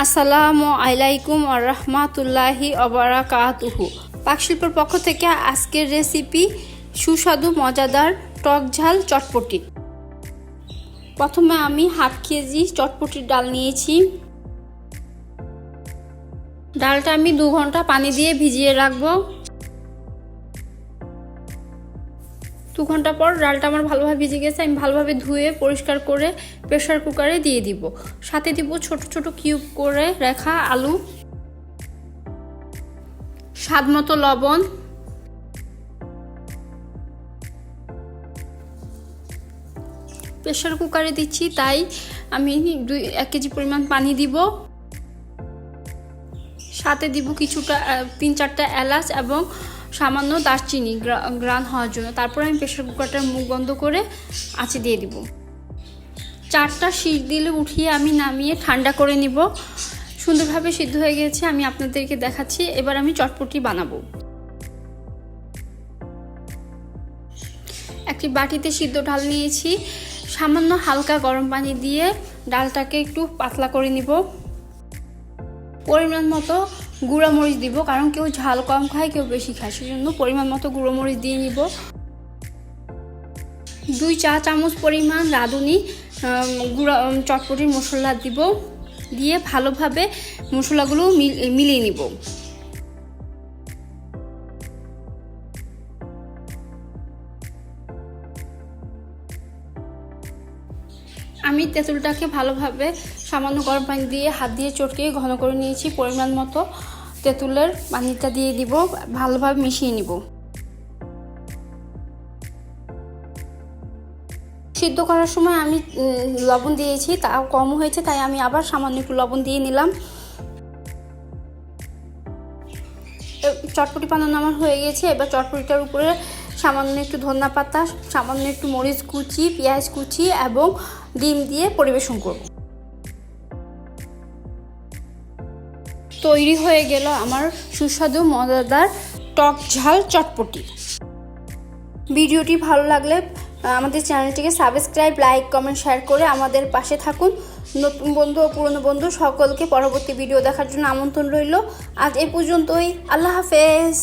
আসসালামু আলাইকুম আরহামাতুল্লাহি অবরাকাতুহু পাকশিল্পের পক্ষ থেকে আজকের রেসিপি সুস্বাদু, মজাদার টক ঝাল চটপটি। প্রথমে আমি হাফ কেজি চটপটির ডাল নিয়েছি। ডালটা আমি দু ঘণ্টা পানি দিয়ে ভিজিয়ে রাখব। দু ঘণ্টা পর ডালটা আমার ভালোভাবে ভিজে গেছে, আমি ভালোভাবে ধুয়ে পরিষ্কার করে প্রেশার কুকারে দিয়ে দিব। সাথে দিব ছোট ছোট কিউব করে রাখা আলু। স্বাদ মতো লবণ। প্রেশার কুকারে দিচ্ছি, তাই আমি দুই, এক কেজি পরিমাণ পানি দিব। সাথে দিব কিছুটা তিন চারটা এলাচ এবং সামান্য দারচিনি গ্রান হওয়ার জন্য। তারপর আমি প্রেশার কুকারটার মুখ বন্ধ করে আঁচে দিয়ে দিব। চারটা শীত দিলে উঠিয়ে আমি নামিয়ে ঠান্ডা করে নিব। সুন্দরভাবে সিদ্ধ হয়ে গেছে, আমি আপনাদেরকে দেখাচ্ছি। এবার আমি চটপটি বানাবো। একটি বাটিতে সিদ্ধ ডাল নিয়েছি। সামান্য হালকা গরম পানি দিয়ে ডালটাকে একটু পাতলা করে নিব। পরিমাণ মতো গুঁড়া মরিচ দিব, কারণ কেউ ঝাল কম খায়, কেউ বেশি খায়। সেজন্য পরিমাণ মতো গুঁড়ো মরিচ দিয়ে নিব। দুই চা চামচ পরিমাণ রাঁধুনি গুঁড়া চটপটির মশলা দিব। দিয়ে ভালোভাবে মশলাগুলো মিলিয়ে নিব। আমি তেঁতুলটাকে ভালোভাবে সামান্য গরম পানি দিয়ে হাত দিয়ে চটকে ঘন করে নিয়েছি, পরিমাণ মতো তেঁতুলের পানিটা দিয়ে দিব, ভালোভাবে মিশিয়ে নিব। সিদ্ধ করার সময় আমি লবণ দিয়েছি তা কম হয়েছে, তাই আমি আবার সামান্য একটু লবণ দিয়ে নিলাম। চটপটি বানানো আমার হয়ে গেছে, এবার চটপটিটার উপরে সামান্য একটু ধনিয়া পাতা, সামান্য একটু মরিচ কুচি, পেঁয়াজ কুচি এবং ডিম দিয়ে পরিবেশন করব। তৈরি হয়ে গেল আমার সুস্বাদু, মজাদার টক ঝাল চটপটি। ভিডিওটি ভালো লাগলে আমাদের চ্যানেলটিকে সাবস্ক্রাইব, লাইক, কমেন্ট, শেয়ার করে আমাদের পাশে থাকুন। নতুন বন্ধু ও পুরনো বন্ধু সকলকে পরবর্তী ভিডিও দেখার জন্য আমন্ত্রণ রইল। আজ এ পর্যন্তই। আল্লাহ হাফেজ।